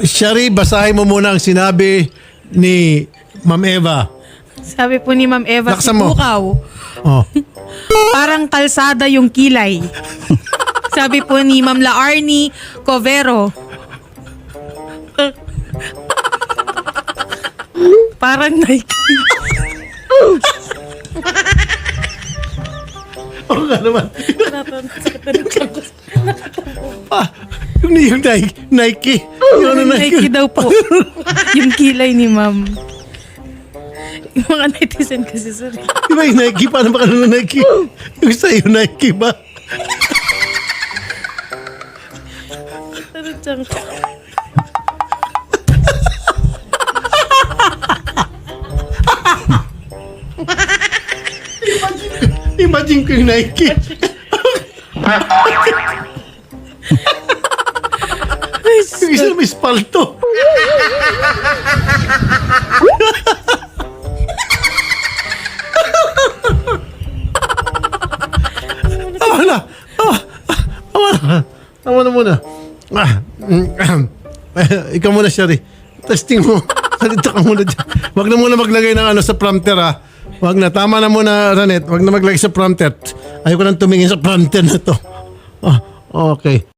Shari, basahin mo muna ang sinabi ni Ma'am Eva. Sabi po ni Ma'am Eva, Laksan mo. Sibukaw, Oh. parang kalsada yung kilay. Sabi po ni Ma'am Laarni Covero, parang Nike. Oo nga naman. Yung, yung Nike. Nike. Yung ano, Nike daw po. yung kilay ni Ma'am. Yung mga netizen kasi sir. Di ba yung Nike? Paano ba ka ng Nike? Yung sa'yo Nike ba? Ano dyan? Imagine ko yung Nike. isa may spalto. Tama na. Tama. Tama na. Tama na muna. Ah, mm, Ikaw muna, Sherry. Testing mo. Salita ka muna dyan. Huwag na muna maglagay ng ano sa prompter, ha. Huwag na. Tama na muna, Ranet. Huwag na maglagay sa prompter. Ayoko nang tumingin sa prompter na to. Ah, okay.